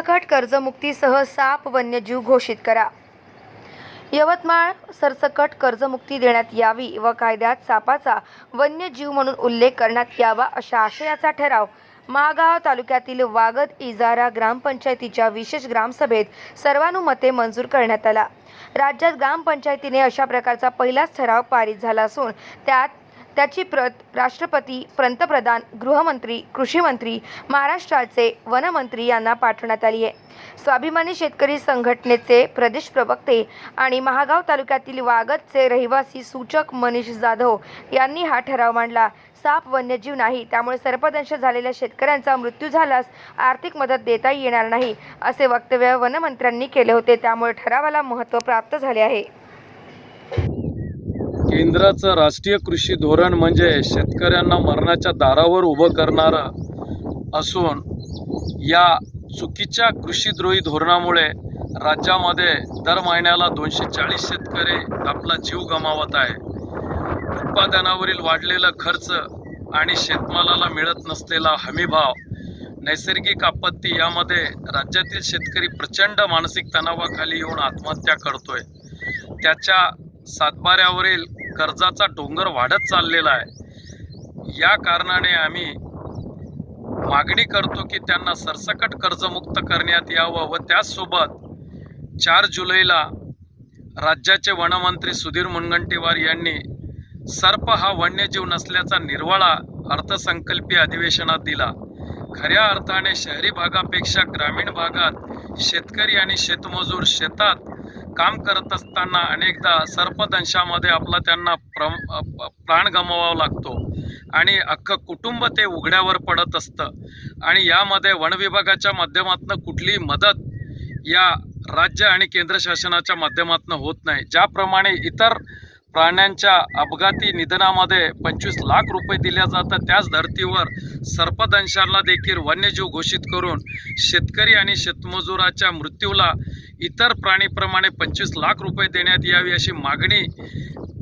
सरसकट कर्जमुक्तीसह साप वन्यजीव घोषित करा. यवतमाळ सरसकट कर्जमुक्ती देण्यात यावी व कायद्यात सापाचा वन्यजीव म्हणून उल्लेख करण्यात यावा अशा आशयाचा ठराव महागाव तालुक्यातील वागद इजारा ग्रामपंचायतीच्या विशेष ग्रामसभेत सर्वानुमते मंजूर करण्यात आला. राज्यात ग्रामपंचायतीने अशा प्रकारचा पहिलाच ठराव पारित झाला असून त्यात त्याची प्रत राष्ट्रपती पंतप्रधान गृहमंत्री कृषीमंत्री महाराष्ट्राचे वनमंत्री यांना पाठवण्यात आली आहे. स्वाभिमानी शेतकरी संघटनेचे प्रदेश प्रवक्ते आणि महागाव तालुक्यातील वागदचे रहिवासी सूचक मनीष जाधव यांनी हा ठराव मांडला. साप वन्यजीव नाही त्यामुळे सर्पदंश झालेल्या शेतकऱ्यांचा मृत्यू झाल्यास आर्थिक मदत देता येणार नाही असे वक्तव्य वनमंत्र्यांनी केले होते. त्यामुळे ठरावाला महत्त्व प्राप्त झाले आहे. केंद्राचं राष्ट्रीय कृषी धोरण म्हणजे शेतकऱ्यांना मरणाच्या दारावर उभं करणारं असून या चुकीच्या कृषीद्रोही धोरणामुळे राज्यामध्ये दर महिन्याला दोनशे चाळीस शेतकरी आपला जीव गमावत आहे. उत्पादनावरील वाढलेला खर्च आणि शेतमालाला मिळत नसलेला हमीभाव नैसर्गिक आपत्ती यामध्ये राज्यातील शेतकरी प्रचंड मानसिक तणावाखाली येऊन आत्महत्या करतोय. त्याच्या सातबाऱ्यावरील कर्जाचा डोंगर वाढत चाललेला आहे. या कारणाने आम्ही मागणी करतो की त्यांना सरसकट कर्जमुक्त करण्यात यावं व त्याचसोबत चार जुलैला राज्याचे वनमंत्री सुधीर मुनगंटीवार यांनी सर्प हा वन्यजीव नसल्याचा निर्वाळा अर्थसंकल्पीय अधिवेशनात दिला. खऱ्या अर्थाने शहरी भागापेक्षा ग्रामीण भागात शेतकरी आणि शेतमजूर शेतात काम करत असताना अनेकदा सर्पदंशामध्ये आपला त्यांना प्रम प्राण गमवावा लागतो. आणि अख्खं कुटुंब ते उघड्यावर पडत असतं. आणि यामध्ये वनविभागाच्या माध्यमातून कुठलीही मदत या राज्य आणि केंद्र शासनाच्या माध्यमातून होत नाही. ज्याप्रमाणे इतर प्राण्यांच्या अपघाती निधनामध्ये पंचवीस लाख रुपये दिल्या जातात त्याच धर्तीवर सर्पदंशाला देखील वन्यजीव घोषित करून शेतकरी आणि शेतमजुराच्या मृत्यूला इतर प्राणीप्रमाणे पंचवीस लाख रुपये देण्यात यावी अशी मागणी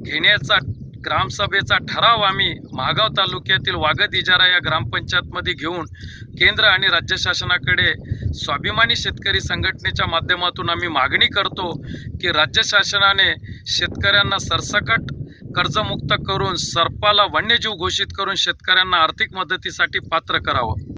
घेण्याचा ग्रामसभेचा ठराव आम्ही महागाव तालुक्यातील वागद इजारा या ग्रामपंचायतमध्ये घेऊन केंद्र आणि राज्य शासनाकडे स्वाभिमानी शेतकरी संघटनेच्या माध्यमातून आम्ही मागणी करतो की राज्य शासनाने शेतकऱ्यांना सरसकट कर्जमुक्त करून सर्पाला वन्यजीव घोषित करून शेतकऱ्यांना आर्थिक मदतीसाठी पात्र करावं.